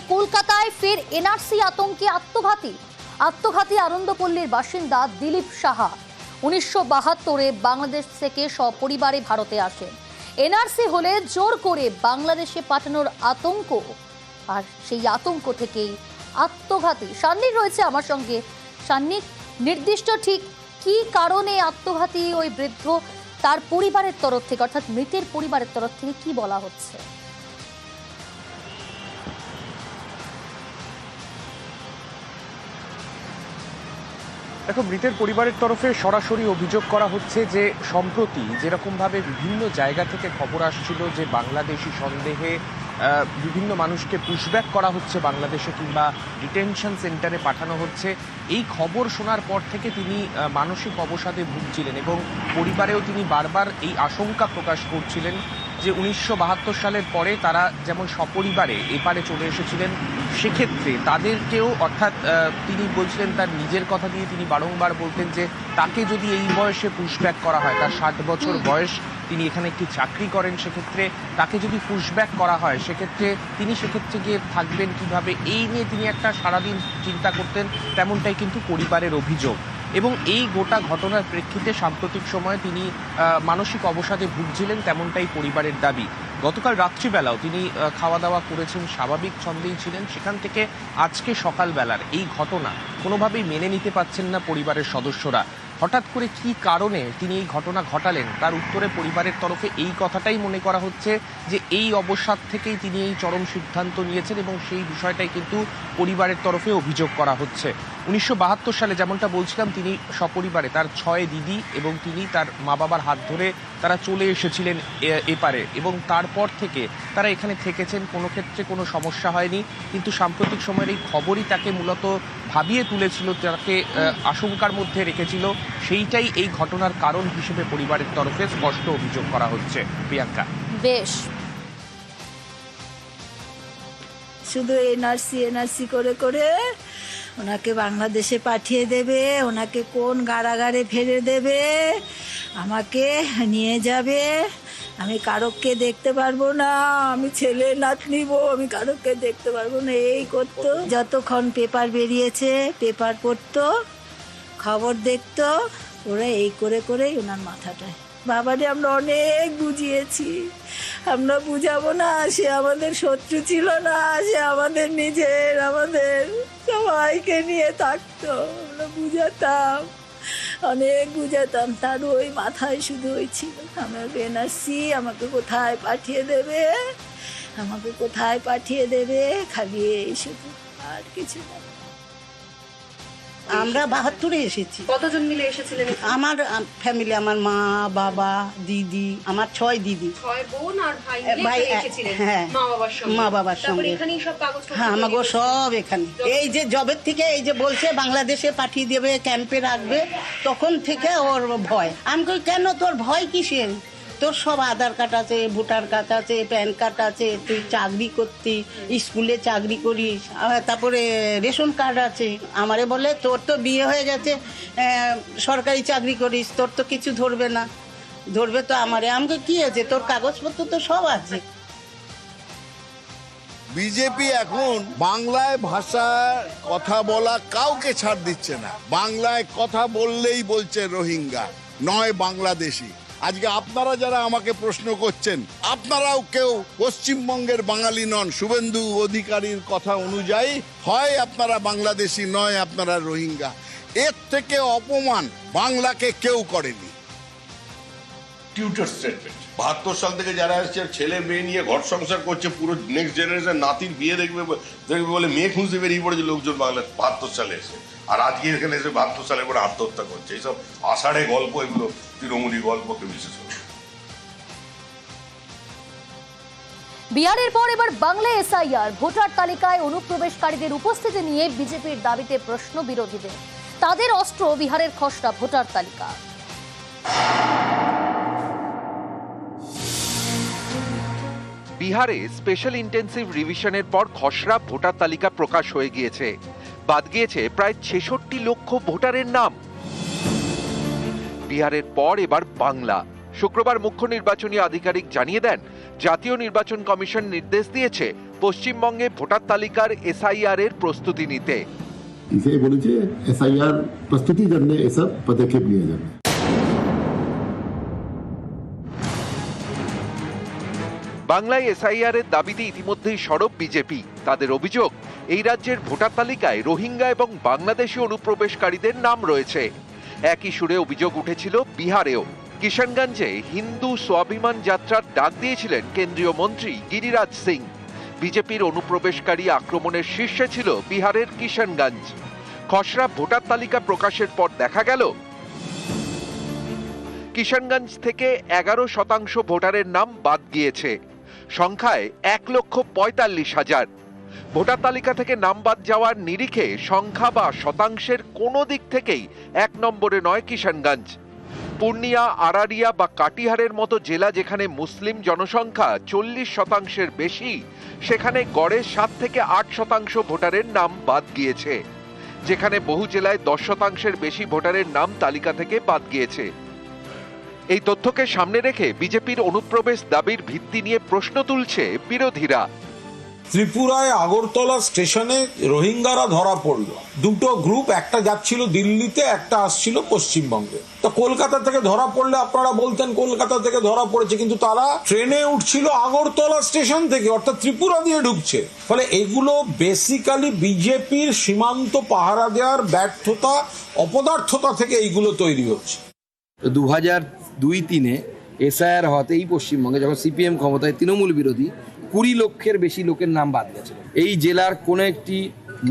কলকাতায় ফের এনআরসি আতঙ্কে আত্মঘাতী। আত্মঘাতী আনন্দপল্লীর বাসিন্দা দিলীপ সাহা। উনিশশো বাহাত্তরে বাংলাদেশ থেকে সপরিবারে ভারতে আসেন। এনআরসি হলে জোর করে বাংলাদেশে পাঠানোর আতঙ্ক। আর সেই আতঙ্ক থেকেই আত্মঘাতী। সান্নিক রয়েছে আমার সঙ্গে। সান্নিক নির্দিষ্ট ঠিক কি কারণে আত্মঘাতী ওই বৃদ্ধ? তার পরিবারের তরফ থেকে, অর্থাৎ মৃতের পরিবারের তরফ থেকে কি বলা হচ্ছে? দেখো, মৃতের পরিবারের তরফে সরাসরি অভিযোগ করা হচ্ছে যে সম্প্রতি যেরকমভাবে বিভিন্ন জায়গা থেকে খবর আসছিল যে বাংলাদেশি সন্দেহে বিভিন্ন মানুষকে পুশব্যাক করা হচ্ছে বাংলাদেশে কিংবা ডিটেনশন সেন্টারে পাঠানো হচ্ছে, এই খবর শোনার পর থেকে তিনি মানসিক অবসাদে ভুগছিলেন এবং পরিবারেও তিনি বারবার এই আশঙ্কা প্রকাশ করছিলেন যে উনিশশো বাহাত্তর সালের পরে তারা যেমন সপরিবারে এপারে চলে এসেছিলেন সেক্ষেত্রে তাদেরকেও অর্থাৎ তিনি বলছিলেন তার নিজের কথা দিয়ে তিনি বারংবার বলতেন যে তাকে যদি এই বয়সে পুশব্যাক করা হয়, তার ষাট বছর বয়স তিনি এখানে একটি চাকরি করেন, সেক্ষেত্রে তাকে যদি পুশব্যাক করা হয়, সেক্ষেত্রে তিনি সেক্ষেত্রে গিয়ে থাকবেন কীভাবে? এই নিয়ে তিনি একটা সারাদিন চিন্তা করতেন, তেমনটাই কিন্তু পরিবারের অভিযোগ। এবং এই গোটা ঘটনার প্রেক্ষিতে সাম্প্রতিক সময়ে তিনি মানসিক অবসাদে ভুগছিলেন তেমনটাই পরিবারের দাবি। গতকাল রাত্রিবেলাও তিনি খাওয়া দাওয়া করেছেন, স্বাভাবিক ছন্দেই ছিলেন। সেখান থেকে আজকে সকালবেলার এই ঘটনা কোনোভাবেই মেনে নিতে পারছেন না পরিবারের সদস্যরা। হঠাৎ করে কি কারণে তিনি এই ঘটনা ঘটালেন? তার উত্তরে পরিবারের তরফে এই কথাটাই মনে করা হচ্ছে যে, এই অবসাদ থেকেই তিনি এই চরম সিদ্ধান্ত নিয়েছেন এবং সেই বিষয়টাই কিন্তু পরিবারের তরফে অভিযোগ করা হচ্ছে। উনিশশো বাহাত্তর সালে যেমনটা বলছিলাম তিনি সপরিবারে তার ছয় দিদি এবং তিনি তার মা বাবার হাত ধরে তারা চলে এসেছিলেন এ- এপারে এবং তারপর থেকে তারা এখানে থেকেছেন। কোনো ক্ষেত্রে কোনো সমস্যা হয়নি কিন্তু সাম্প্রতিক সময়ের এই খবরই তাকে মূলত ভাবিয়ে তুলেছিল তাকে আশঙ্কার মধ্যে রেখেছিল। সেইটাই এই ঘটনার কারণ হিসেবে পরিবারের তরফে স্পষ্ট অভিযোগ করা হচ্ছে। প্রিয়াঙ্কা। বেশ। শুধু এনআরসি এনআরসি করে করে ওনাকে বাংলাদেশে পাঠিয়ে দেবে, ওনাকে কোন গাড়াগাড়ে ফেলে দেবে, আমাকে নিয়ে যাবে। আমি কারককে দেখতে পারব না, আমি ছেলে নাতনিব আমি কারককে দেখতে পারব না, এই করতো। যতক্ষণ পেপার বেরিয়েছে, পেপার পড়তো, খবর দেখতো, ওরা এই করে করেই ওনার মাথাটায় বাবারে, আমরা অনেক বুঝিয়েছি। আমরা বুঝাবো না, সে আমাদের শত্রু ছিল না, সে আমাদের নিজের, আমাদের সবাইকে নিয়ে থাকতো। আমরা বুঝাতাম, অনেক বুঝাতাম। তার ওই মাথায় শুধু ওই ছিল, আমার এনআরসি আমাকে কোথায় পাঠিয়ে দেবে? আমাকে কোথায় পাঠিয়ে দেবে? খালি এই শুধু আর কিছু না। আমরা বাহাত্তরে এসেছি। কতজন মিলে এসেছিলেন আমার ফ্যামিলি আমার মা বাবা দিদি আমার ছয় দিদি। ছয় বোন আর ভাই হ্যাঁ। মা বাবার সঙ্গে। হ্যাঁ আমাকে সব এখানে। এই যে জবের থেকে এই যে বলছে বাংলাদেশে পাঠিয়ে দেবে ক্যাম্পে রাখবে তখন থেকে ওর ভয়। আমি কই কেন তোর ভয় কিসের? তোর সব আধার কার্ড আছে, ভোটার কার্ড আছে, প্যান কার্ড আছে, তুই চাকরি করতি, স্কুলে চাকরি করিস তারপরে রেশন কার্ড আছে। আমারে বলে, তোর তো বিয়ে হয়ে গেছে সরকারি চাকরি করিস, তোর তো কিছু ধরবে না। ধরবে তো আমারে। আমাকে কি আছে? তোর কাগজপত্র তো সব আছে। বিজেপি এখন বাংলায় ভাষার কথা বলা কাউকে ছাড় দিচ্ছে না। বাংলায় কথা বললেই বলছে রোহিঙ্গা, নয় বাংলাদেশি। আজকে আপনারা যারা আমাকে প্রশ্ন করছেন, আপনারাও কেউ পশ্চিমবঙ্গের বাঙালি নন, শুভেন্দু অধিকারীর কথা অনুযায়ী হয় আপনারা বাংলাদেশি নয়, আপনারা রোহিঙ্গা। এর থেকে অপমান বাংলাকে কেউ করেনি। টিউটার স্টেটমেন্ট বাহাত্তর সাল থেকে যারা আসছে ছেলে মেয়ে নিয়ে ঘর সংসার করছে, পুরো নেক্সট জেনারেশন নাতির বিয়ে দেখবে দেখবে বলে মেয়ে খুঁজতে বেরিয়ে পড়েছে লোকজন বাংলা বাহাত্তর সালে এসে। আর আজকে এখানে এসে বাহাত্তর সালে করে আত্মহত্যা করছে। এইসব আষাঢ়ে গল্প এগুলো তৃণমূলী গল্পকে বিশেষ বিহারের পর এবার বাংলা এসআইআর ভোটার তালিকায় অনুপ্রবেশকারীদের উপস্থিতি নিয়ে বিজেপির দাবিতে প্রশ্ন বিরোধীদের। তাদের অস্ত্র বিহারের খসড়া ভোটার তালিকা। বিহারে স্পেশাল ইন্টেন্সিভ রিভিশনের পর খসড়া ভোটার তালিকা প্রকাশ হয়ে গিয়েছে। বাদ গিয়েছে প্রায় ছেষট্টি লক্ষ ভোটারের নাম। বিহারের পর এবার বাংলা। শুক্রবার মুখ্য নির্বাচনী আধিকারিক জানিয়ে দেন জাতীয় নির্বাচন কমিশন নির্দেশ দিয়েছে পশ্চিমবঙ্গে ভোটার তালিকার এসআইআর এর প্রস্তুতি নিতে। বাংলায় এসআইআর এর দাবিতে ইতিমধ্যেই সরব বিজেপি। তাদের অভিযোগ এই রাজ্যের ভোটার তালিকায় রোহিঙ্গা এবং বাংলাদেশি অনুপ্রবেশকারীদের নাম রয়েছে। একই সুরে অভিযোগ উঠেছিল বিহারেও। কিষানগঞ্জে হিন্দু স্বাভিমান যাত্রার ডাক দিয়েছিলেন কেন্দ্রীয় মন্ত্রী গিরিরাজ সিং। বিজেপির অনুপ্রবেশকারী আক্রমণের শীর্ষে ছিল বিহারের কিষানগঞ্জ খসড়া ভোটার তালিকা প্রকাশের পর দেখা গেল কিষানগঞ্জ থেকে এগারো শতাংশ ভোটারের নাম বাদ গিয়েছে। সংখ্যায় এক লক্ষ পঁয়তাল্লিশ হাজার। ভোটার তালিকা থেকে নাম বাদ যাওয়ার নিরিখে সংখ্যা বা শতাংশের কোনো দিক থেকেই এক নম্বরে নয় কিষানগঞ্জ। পূর্ণিয়া, আরারিয়া বা কাটিহারের মতো জেলা যেখানে মুসলিম জনসংখ্যা চল্লিশ শতাংশের বেশি, সেখানে গড়ে সাত থেকে আট শতাংশ ভোটারের নাম বাদ গিয়েছে, যেখানে বহু জেলায় দশ শতাংশের বেশি ভোটারের নাম তালিকা থেকে বাদ গিয়েছে। এই তথ্যকে সামনে রেখে বিজেপির অনুপ্রবেশ দাবির ভিত্তি নিয়ে প্রশ্ন তুলছে বিরোধীরা। ত্রিপুরায় আগরতলা স্টেশনে রোহিঙ্গারা ধরা পড়ল। দুটো গ্রুপ, একটা যাচ্ছিল দিল্লিতে, একটা আসছিল পশ্চিমবঙ্গে। তো কলকাতা থেকে ধরা পড়লে আপনারা বলতেন কলকাতা থেকে ধরা পড়েছে, কিন্তু তারা ট্রেনে উঠছিল আগরতলা স্টেশন থেকে, অর্থাৎ ত্রিপুরা দিয়ে ঢুকছে। ফলে এগুলো বেসিক্যালি বিজেপির সীমান্ত পাহারা দেওয়ার ব্যর্থতা, অপদার্থতা থেকে এইগুলো তৈরি হচ্ছে। দু হাজার দুই তিনে এসআইআর হওয়াতে এই পশ্চিমবঙ্গে যখন সিপিএম ক্ষমতায় তৃণমূল বিরোধী কুড়ি লক্ষের বেশি লোকের নাম বাদ গেছে। এই জেলার কোনো একটি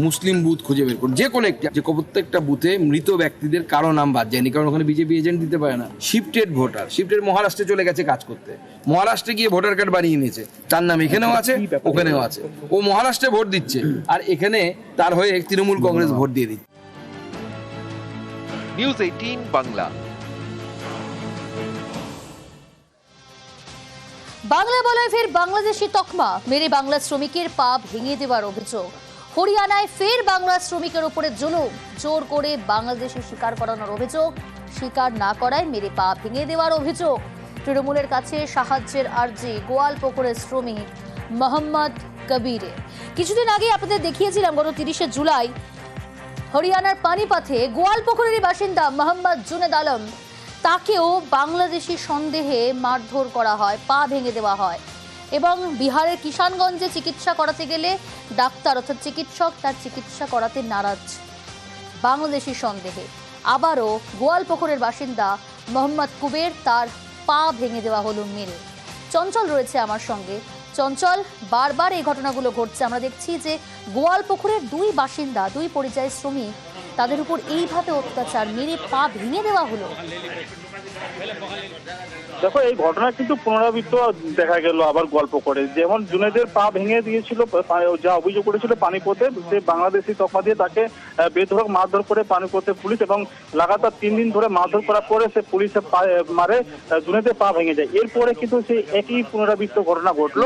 মুসলিম বুথ খুঁজে বের করুন। যে কোনো একটি যে প্রত্যেকটা বুথে মৃত ব্যক্তিদের কারও নাম বাদ যায়নি কারণ ওখানে বিজেপি এজেন্ট দিতে পারে না। শিফটেড ভোটার শিফটেড মহারাষ্ট্রে চলে গেছে কাজ করতে। মহারাষ্ট্রে গিয়ে ভোটার কার্ড বানিয়ে নিয়েছে। তার নাম এখানেও আছে ওখানেও আছে। ও মহারাষ্ট্রে ভোট দিচ্ছে। আর এখানে তার হয়ে তৃণমূল কংগ্রেস ভোট দিয়ে দিচ্ছে। নিউজ এইটিন বাংলা বাংলা বলায় ফের বাংলাদেশি তকমা। মেরে বাংলা শ্রমিকের পা ভেঙে দেওয়ার অভিযোগ। হরিয়ানায় ফের বাংলা শ্রমিকের উপরে জুলুম। জোর করে বাংলাদেশি শিকার করানোর অভিযোগ। শিকার না করায় মেরে পা ভেঙে দেওয়ার অভিযোগ। তৃণমূলের কাছে সাহায্যের আর্জি গোয়াল পুকুরের শ্রমিক মোহাম্মদ কবিরে। কিছুদিন আগে আপনাদের দেখিয়েছিলাম গত তিরিশে জুলাই হরিয়ানার পানিপাথে গোয়ালপুকুরেরই বাসিন্দা মোহাম্মদ জুনেদ আলম তাকেও বাংলাদেশি সন্দেহে মারধর করা হয়, পা ভেঙে দেওয়া হয়। এবং বিহারের কিষানগঞ্জে চিকিৎসা করাতে গেলে ডাক্তার অর্থাৎ চিকিৎসক তার চিকিৎসা করাতে নারাজ বাংলাদেশি সন্দেহে। আবারও গোয়ালপুকুরের বাসিন্দা মোহাম্মদ কুবের তার পা ভেঙে দেওয়া হলো মেরে চঞ্চল রয়েছে আমার সঙ্গে। চঞ্চল, বারবার এই ঘটনাগুলো ঘটছে। আমরা দেখছি যে গোয়ালপুকুরের দুই বাসিন্দা, দুই পরিযায়ী শ্রমিক তাদের উপর এইভাবে অত্যাচার মেরে পা ভেঙে দেওয়া হলো। দেখো এই ঘটনা কিন্তু পুনরাবৃত্ত দেখা গেল আবার গল্প করে। যেমন জুনেদের পা ভেঙে দিয়েছিল যা অভিযোগ করেছিল পানিপথে সে বাংলাদেশি তকমা দিয়ে তাকে আহ, বেধড়ক মারধর করে পানিপথে পুলিশ এবং লাগাতার তিন দিন ধরে মারধর করার পরে সে পুলিশে মারে জুনেদের পা ভেঙে যায়। এরপরে কিন্তু সেই একই পুনরাবৃত্ত ঘটনা ঘটলো।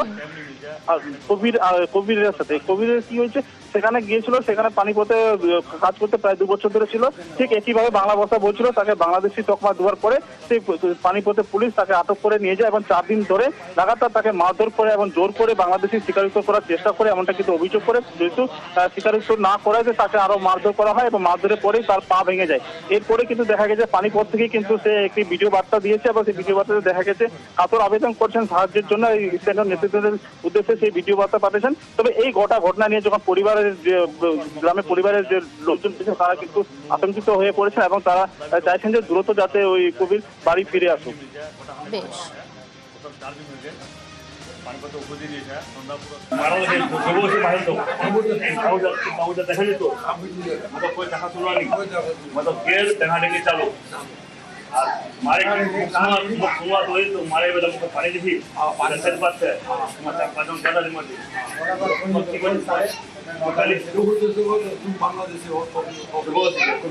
কবির কবিরের সাথে। কবিরের কি হয়েছে? সেখানে গিয়েছিল সেখানে পানিপথে কাজ করতে প্রায় দু বছর ধরে ছিল। ঠিক একইভাবে বাংলা ভাষা বলছিল তাকে বাংলাদেশি তকমা দেওয়ার পরে সেই পানিপথে পুলিশ আটক করে নিয়ে যায় এবং চার দিন ধরে লাগাতার তাকে মারধর করে এবং জোর করে বাংলাদেশি স্বীকারিত করার চেষ্টা করে এমনটা কিন্তু অভিযোগ করে যেহেতু আহ, স্বীকারিত না করায় যে তাকে আরও মারধর করা হয় এবং মারধরের পরেই তার পা ভেঙে যায়। এরপরে কিন্তু দেখা গেছে পানিপথ থেকে কিন্তু সে একটি ভিডিও বার্তা দিয়েছে এবং সেই ভিডিও বার্তাতে দেখা গেছে কাতর আবেদন করছেন সাহায্যের জন্য এই স্থানীয় নেতৃত্বদের উদ্দেশ্যে সেই ভিডিও বার্তা পাঠিয়েছেন তবে এই গোটা ঘটনা নিয়ে যখন পরিবারের যে গ্রামে পরিবারের যে লোকজন তারা কিন্তু আতঙ্কিত হয়ে পড়েছেন এবং তারা চাইছেন যে দ্রুত যাতে ওই কবির বাড়ি ফিরে আসুক। বেশ। দেখা যেত দেখা নেই দেখা চালো शुरुआत हुई तो मारे वाला मुझे पानी दी थी सच बात है मतलब पाँच ज्यादा नहीं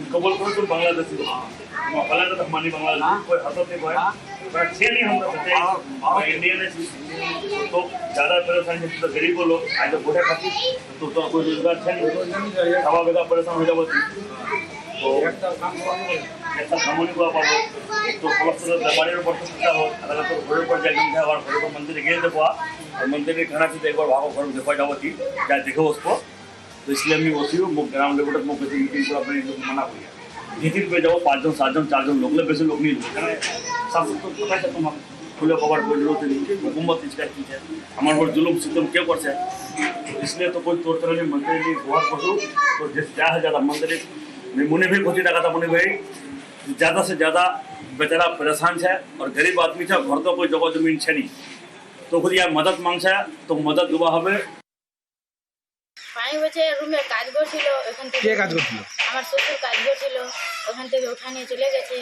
कबल करो तुम बांग्लादेशी हो फला तो मानी बांग्लादेशी कोई हाथों से कोई पर छे नहीं हम तो इंडियन है तो ज्यादा परेशान है तो गरीब लोग आज तो गोटे खाती तो तो कोई रोजगार है नहीं हवा बेगा परेशान हो जाओ तो একটা সামনে পাবো তো সমস্ত বাড়ির উপর তো থাকতে হবে তাহলে তো ঘরের উপর যাই গেলে আবার ঘরের উপর মন্দিরে গিয়ে দেবো और मंदिर के खाना से एक बार भागो घर में देखा जाओ थी क्या देखो उसको तो इसलिए मैं होती हूँ मुख ग्राउंड लेवल तक मुख बेसी मीटिंग को अपने लोग मना हुई है मीटिंग पे जाओ पाँच जन सात जन चार जन लोग ले बेसी लोग नहीं लोग सब तो पता है तुम खुले कवर कोई जरूरत नहीं हुकूमत इसका चीज है हमारे ऊपर जुलूम सिस्टम क्या कर से इसलिए तो कोई तौर तरह नहीं मंदिर नहीं गुहार पशु तो जिस क्या है ज़्यादा मंदिर मैं मुने भी खोजी लगा था मुने भाई ज़्यादा से ज़्यादा बेचारा परेशान है और गरीब आदमी है घर तो कोई जगह जमीन है नहीं তো খুদি আর মদত মাংসা তো মদত দেওয়া হবে পানি বলছে রুমে কাজ করছিল ওখান থেকে কে কাজ করছিল আমার শ্বশুর কাজ করছিল ওখান থেকে উঠা নিয়ে চলে গেছে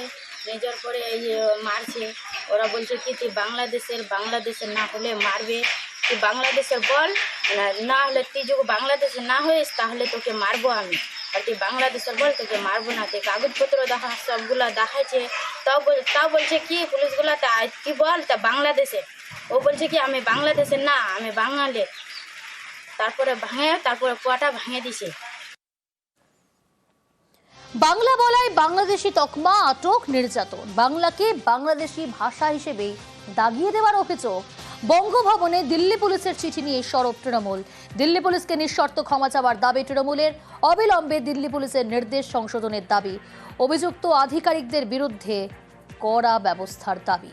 নিয়ে যাওয়ার পরে এই যে মারছে ওরা বলছে কি তুই বাংলাদেশের বাংলাদেশের না হলে মারবে তুই বাংলাদেশের বল না- না হলে তুই যদি বাংলাদেশের না হইস তাহলে তোকে মারবো আমি আর তুই বাংলাদেশের বল তোকে মারবো না তুই কাগজপত্র দেখা, সবগুলা দেখাচ্ছে তাও বল- তাও বলছে কি পুলিশগুলা তা কি বল, তা বাংলাদেশে। ও বলছে কি, আমি বাংলাদেশের না, আমি বাঙালি। তারপরে ভাঙে, তারপরে কুয়াটা ভাঙে দিছে। বাংলা বলায় বাংলাদেশি তকমা, আটক নির্যাতন। বাংলাকে বাংলাদেশি ভাষা হিসেবে দাগিয়ে দেওয়ার অভিযোগ। বঙ্গভবনে দিল্লি পুলিশের চিঠি নিয়ে সরব তৃণমূল। দিল্লি পুলিশকে নিঃশর্ত ক্ষমা চাওয়ার দাবি তৃণমূলের। অবিলম্বে দিল্লি পুলিশের নির্দেশ সংশোধনের দাবি। অভিযুক্ত আধিকারিকদের বিরুদ্ধে কড়া ব্যবস্থার দাবি।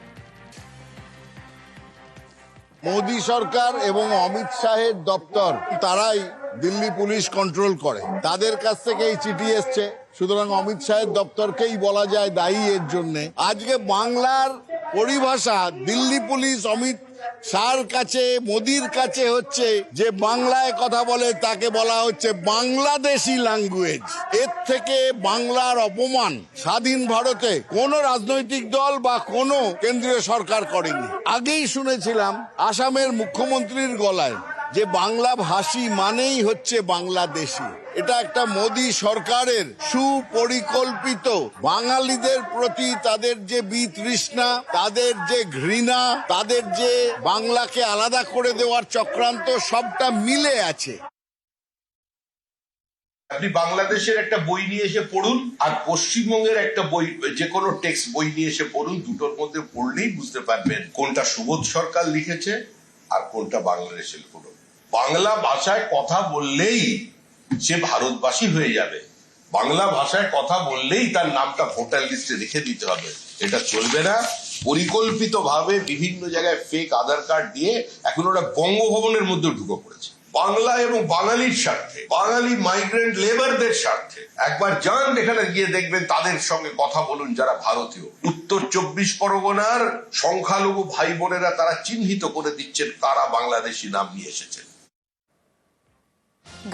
মোদী সরকার এবং অমিত শাহের দপ্তর, তারাই দিল্লি পুলিশ কন্ট্রোল করে। তাদের কাছ থেকে এই চিঠি এসছে। সুতরাং অমিত শাহের দপ্তরকেই বলা যায় দায়ী এর জন্য। আজকে বাংলার পরিভাষা দিল্লি পুলিশ, অমিত শাহর কাছে, মোদির কাছে হচ্ছে যে বাংলায় কথা বলে, তাকে বলা হচ্ছে বাংলাদেশি ল্যাঙ্গুয়েজ এর থেকে বাংলার অপমান স্বাধীন ভারতে কোন রাজনৈতিক দল বা কোনো কেন্দ্রীয় সরকার করেনি। আগেই শুনেছিলাম আসামের মুখ্যমন্ত্রীর গলায় যে বাংলা ভাষী মানেই হচ্ছে বাংলাদেশি। এটা একটা মোদী সরকারের সুপরিকল্পিত। বাঙালিদের প্রতি তাদের যে বিতৃষ্ণা, তাদের যে ঘৃণা, তাদের যে বাংলাকে আলাদা করে দেওয়ার চক্রান্ত, সবটা মিলে আছে। আপনি বাংলাদেশের একটা বই নিয়ে এসে পড়ুন, আর পশ্চিমবঙ্গের একটা বই যে কোনো টেক্সট বই নিয়ে এসে পড়ুন, দুটোর মধ্যে পড়লেই বুঝতে পারবেন কোনটা সুবোধ সরকার লিখেছে আর কোনটা বাংলাদেশের পুরো বাংলা ভাষায় কথা বললেই সে ভারতবাসী হয়ে যাবে। বাংলা ভাষায় কথা বললেই তার নামটা ভোটার লিস্টে রেখে দিতে হবে। এটা চলবে না। পরিকল্পিতভাবে বিভিন্ন জায়গায় ফেক আধার কার্ড দিয়ে এখন ওরা বঙ্গভবনের মধ্যে ঢুকে পড়েছে। বাংলা এবং বাঙালির স্বার্থে, বাঙালি মাইগ্রেন্ট লেবারদের স্বার্থে। একবার যান এখানে গিয়ে দেখবেন তাদের সঙ্গে কথা বলুন যারা ভারতীয়। উত্তর চব্বিশ পরগনার সংখ্যালঘু ভাই বোনেরা তারা চিহ্নিত করে দিচ্ছেন কারা বাংলাদেশি নাম নিয়ে এসেছেন।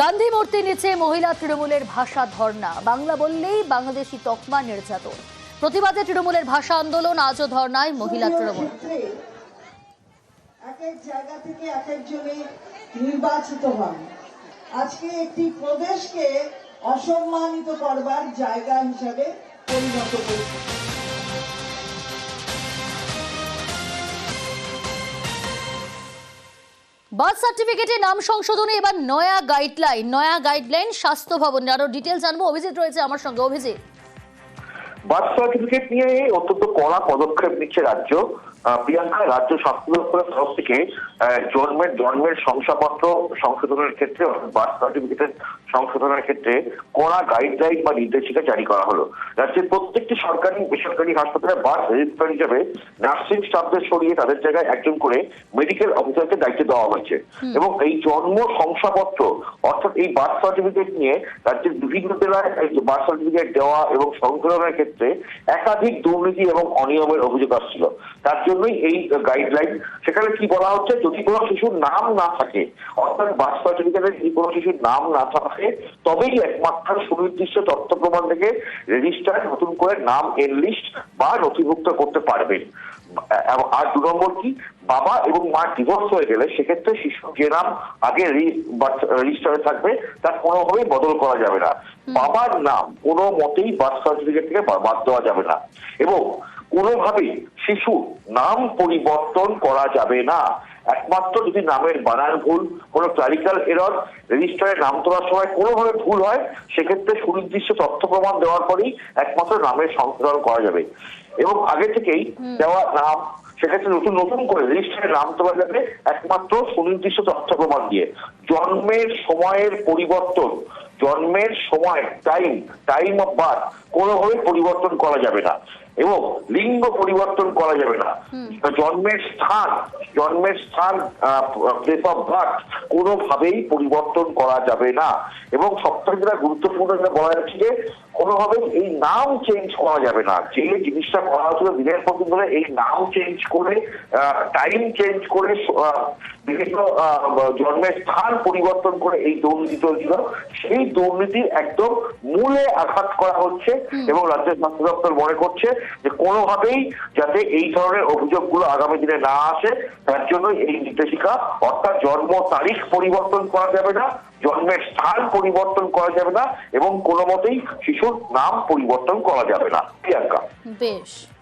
গান্ধী মূর্তি নিচে মহিলা তৃণমূলের ভাষা ধর্ণা। বাংলা বললেই বাংলাদেশি তকমা নির্যাতন। প্রতিবাদে তৃণমূলের ভাষা আন্দোলন, আজও ধর্ণায় মহিলা তৃণমূল। এক এক জায়গা থেকে এক একজনে নির্বাচিত হন। আজকে একটি প্রদেশকে অসম্মানিত করবার জায়গা হিসাবে পরিণত করেছে বার্থ সার্টিফিকেটে নাম সংশোধনে এবার নয়া গাইডলাইন নয়া গাইডলাইন স্বাস্থ্য ভবনে আরও ডিটেল জানব। অভিজিৎ রয়েছে আমার সঙ্গে। অভিজিৎ। বার্থ সার্টিফিকেট নিয়ে অত্যন্ত কড়া পদক্ষেপ নিচ্ছে রাজ্য। প্রিয়াঙ্কা রাজ্য স্বাস্থ্য দপ্তরের তরফ থেকে জন্মের জন্মের শংসাপত্র সংশোধনের ক্ষেত্রে বার্থ সার্টিফিকেটের সংশোধনের ক্ষেত্রে কড়া গাইডলাইন বা নির্দেশিকা জারি করা হলো। রাজ্যের প্রত্যেকটি সরকারি বেসরকারি হাসপাতালে বার্থ রেজিস্ট্রার হিসেবে নার্সিং স্টাফদের সরিয়ে তাদের জায়গায় একজন করে মেডিকেল অফিসারকে দায়িত্ব দেওয়া হয়েছে। এবং এই জন্ম শংসাপত্র অর্থাৎ এই বার্থ সার্টিফিকেট নিয়ে রাজ্যের বিভিন্ন জেলায় এই বার্থ সার্টিফিকেট দেওয়া এবং সংশোধনের ক্ষেত্রে একাধিক দুর্নীতি এবং অনিয়মের অভিযোগ আসছিল। তার জন্যই এই গাইডলাইন সেখানে কি বলা হচ্ছে? যদি কোনো শিশুর নাম না থাকে অর্থাৎ বার্থ সার্টিফিকেটে যদি কোনো শিশুর নাম না থাকে তবেই একমাত্র সুনির্দিষ্ট তথ্য প্রমাণ থেকে রেজিস্টার নতুন করে নাম এনলিস্ট বা নথিভুক্ত করতে পারবেন। আর দু নম্বর কি? বাবা এবং মা ডিভোর্স হয়ে গেলে সেক্ষেত্রে শিশু যে নাম আগে রেজিস্টারে থাকবে তার কোনোভাবেই বদল করা যাবে না। বাবার নাম কোনো মতেই বার্থ সার্টিফিকেট থেকে বাদ দেওয়া যাবে না। এবং কোনোভাবেই শিশুর নাম পরিবর্তন করা যাবে না। একমাত্র যদি নামের বানান ভুল কোনো ক্লারিক্যাল এরর রেজিস্টারে নাম তোলার সময় কোনোভাবে ভুল হয় সেক্ষেত্রে সুনির্দিষ্ট তথ্য প্রমাণ দেওয়ার পরেই একমাত্র নামের সংশোধন করা যাবে। এবং আগে থেকেই দেওয়া নাম সেক্ষেত্রে নতুন নতুন করে রেজিস্টারে নাম তোলা যাবে একমাত্র সুনির্দিষ্ট তথ্য প্রমাণ দিয়ে। জন্মের সময়ের পরিবর্তন জন্মের সময় টাইম টাইম অফ বার্থ কোনোভাবে পরিবর্তন করা যাবে না। এবং লিঙ্গ পরিবর্তন করা যাবে না। জন্মের স্থান জন্মের স্থান প্লেস অফ বার্থ কোনোভাবেই পরিবর্তন করা যাবে না। এবং সবথেকে যেটা গুরুত্বপূর্ণ যেটা বলা যাচ্ছে যে কোনোভাবে এই নাম চেঞ্জ করা যাবে না। যে জিনিসটা করা হচ্ছিল দিনের পর ধরে এই নাম চেঞ্জ করে টাইম চেঞ্জ করে বিভিন্ন জন্মের স্থান পরিবর্তন করে এই দুর্নীতি চলছিল সেই দুর্নীতির একদম মূলে আঘাত করা হচ্ছে এবং রাজ্যের স্বাস্থ্য দপ্তর মনে করছে যে কোনোভাবেই যাতে এই ধরনের অভিযোগগুলো আগামী দিনে না আসে, তার জন্য এই নির্দেশিকা, অর্থাৎ জন্ম তারিখ পরিবর্তন করা যাবে না, জন্মের স্থান পরিবর্তন করা যাবে না, এবং কোনো মতেই শিশুর নাম পরিবর্তন করা যাবে না। প্রিয়াঙ্কা। বেশ।